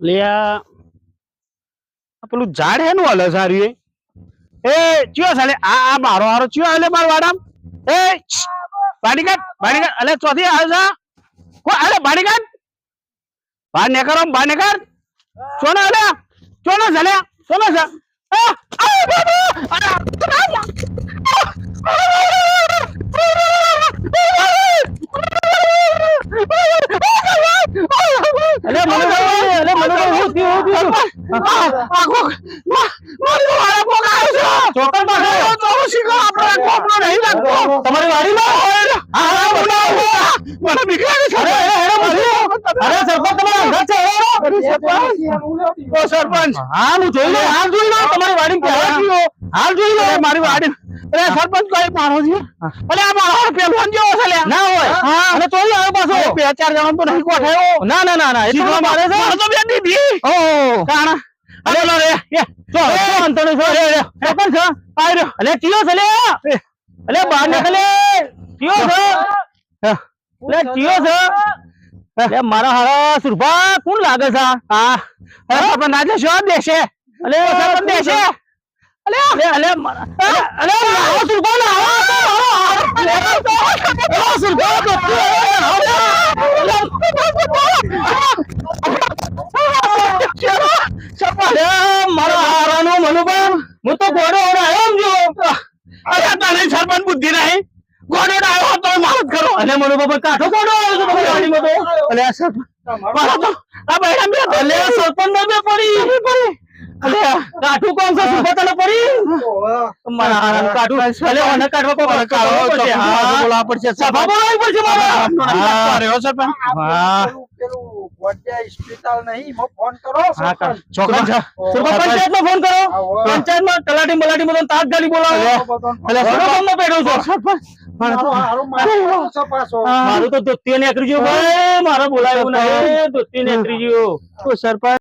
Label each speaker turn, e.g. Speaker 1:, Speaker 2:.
Speaker 1: લે આ આ પેલું ઝાડ હે નું હલે સારું એ ચિયો સાલે આ આ મારો હારો ચિયો હલે મારો વાડામ એ બાડીકાટ બાડીકાટ અલે ચોથી આવે છે કો અલે બાડીકાટ બહાર ને કરો બહાર ને ચોનો અલે ચોનો સાલે ચોનો છે આ આ બાબા અરે અલે મને અલે મને હું થયું હું થયું આખો મારી વાળા પોક આવ્યો છે ચોકર પાસે તો શીખો આપણે કોપડો નહીં લાગતો તમારી વાડીમાં મને બીક લાગે અરે સરપંચ તમારા સરપંચ. હા હું જોઈ લો હાલ જોઈ લો તમારી વાડી હાલ જોઈ લો. મારી વાડી અરે સરપંચ કઈ મારો છે? અરે આ મારો પહેલવાન જેવો છે લે ના હોય. હા? અને તોય આવ્યો પાછો બે ચાર જણા તો નહીં કોઠાયો. ના ના ના ના એટલો મારે છે. તો બે દીધી. ઓ કાણા? અરે લો રે તો અંતણ છો રે રે સરપંચ છે આર્યો અલે ટીયો છે લે? અલે બહાર નીકળે. ટીયો છે? અલે ટીયો છે? અરે મારા હારા સુરભા કોણ લાગે છે હા. અરે આપણે નાજે શું દેશે અરે સરપંચ દેશે હું તો ગોડો આવ્યો જો અરે તને સરપંચ બુદ્ધિ નહીં ગોડો આવ્યો તો મારત કરો અને પર કાઠો ગોડો આવ્યો તો તમારી વાડીમાં તો અલે આ સરપંચ આ બૈરા બે અલે સરપંચ ને પડી પડી અલે કાઠું કોણ છે? સુરભા તને પડી? મારા કાઠું અલે ઓને કાઢવા કો કાઢવો પડશે. હા બોલાવવા પડશે. સભા બોલાવવી પડશે મારા. રહ્યો હા.
Speaker 2: મારું.
Speaker 1: મારું તો ધોતી નીકળી ગયું ભાઈ મારે બોલાવ્યું નહીં ધોતી નીકળી ગયું સરપંચ.